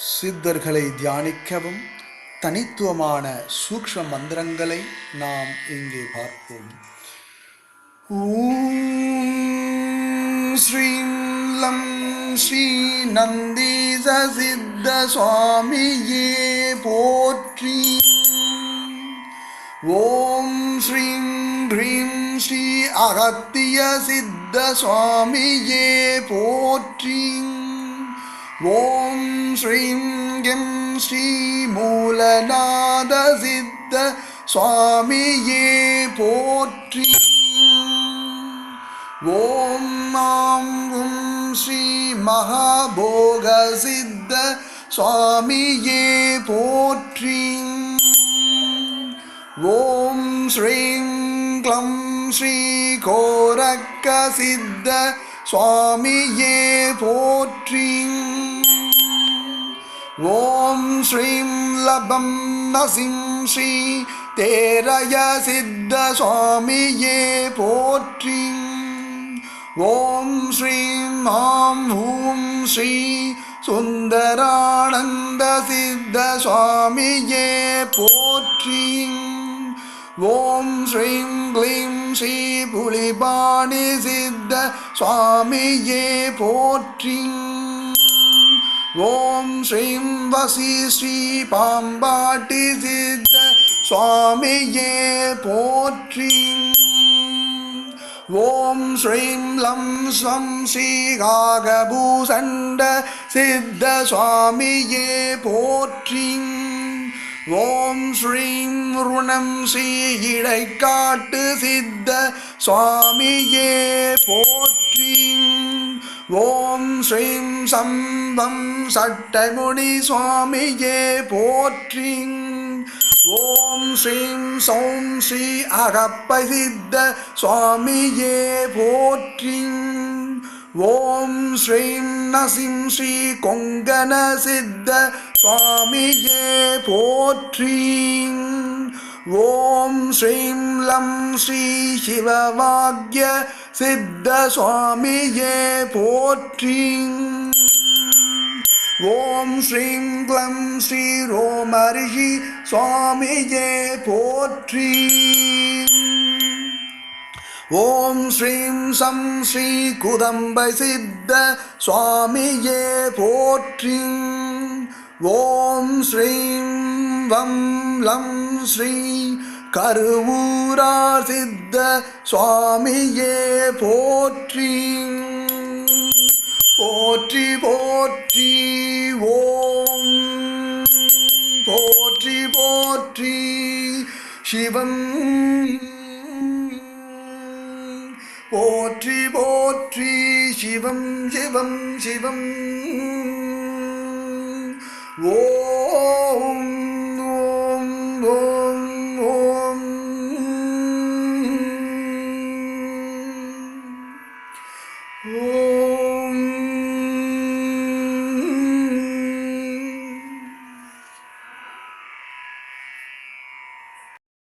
சித்தர்களை தியானிக்கவும் தனித்துவமான சூக்ஷ்ம மந்திரங்களை நாம் இங்கே பார்ப்போம். ஸ்ரீம் லம் ஸ்ரீ நந்தீச சித்த சுவாமியே போற்றி. ஓம் ஸ்ரீம் ஹ்ரீம் ஸ்ரீ அகத்திய சித்த சுவாமியே போற்றி. ஓம் ஸ்ரீம் கிம் ஸ்ரீ மூலநாத சித்த சுவாமியே போற்றி ஓம் நாம் உம் ஸ்ரீ மகாபோக சித்த சுவாமியே போற்றி ஓம் ஸ்ரீம் க்ளம் ஸ்ரீ கோரக்க சித்த சுவாமியே போற்றி ஓம் ஸ்ரீம் லபம் நசிம் ஸ்ரீ தேரய சித்த சுவாமியே போற்றி. ஓம் ஸ்ரீம் ஆம் ஹூம் ஸ்ரீ சுந்தரானந்த சித்த சுவாமியே போற்றி. ஓம் ஸ்ரீம் க்ளீம் ஸ்ரீ புலிபாணி சித்த சுவாமியே போற்றிங் ஓம் ஸ்ரீம் வசி ஸ்ரீ பாம்பாட்டி சித்த சுவாமியே போற்றி. ஓம் ஸ்ரீம் லம் ஸ்வம் ஸ்ரீகாகபூசண்ட சித்த சுவாமியே போற்றி. ஓம் ஸ்ரீம் ருணம் ஸ்ரீ இடைக்காட்டு சித்த சுவாமியே போற்றி. ஓம் ஸ்ரீம் சம்பம் சட்டமுனி சுவாமியே போற்றி ஓம் ஸ்ரீம் சௌம் ஸ்ரீ அகப்பசித்த சுவாமியே போற்றி ஓம் ஸ்ரீம் நசிம் ஸ்ரீ கொங்கன சித்த சுவாமியே போற்றி ஓம் ஸ்ரீம் லம் ஸ்ரீ சிவவாக்ய சித்த சுவாமியே போற்றி ஓம் ஸ்ரீம் க்ளம் ஸ்ரீ ரோமரிஷி சுவாமியே போற்றி. ஓம் ஸ்ரீம் சம் ஸ்ரீ குதம்பை சித்த சுவாமியே போற்றி. ஓம் ஸ்ரீம் வம் லம் ஸ்ரீ கருவூரா சித்த சுவாமியே போற்றி. போற்றி போற்றி ஓம். போற்றி போற்றி சிவம். போற்றி போற்றி சிவம் சிவம் சிவம். ஓ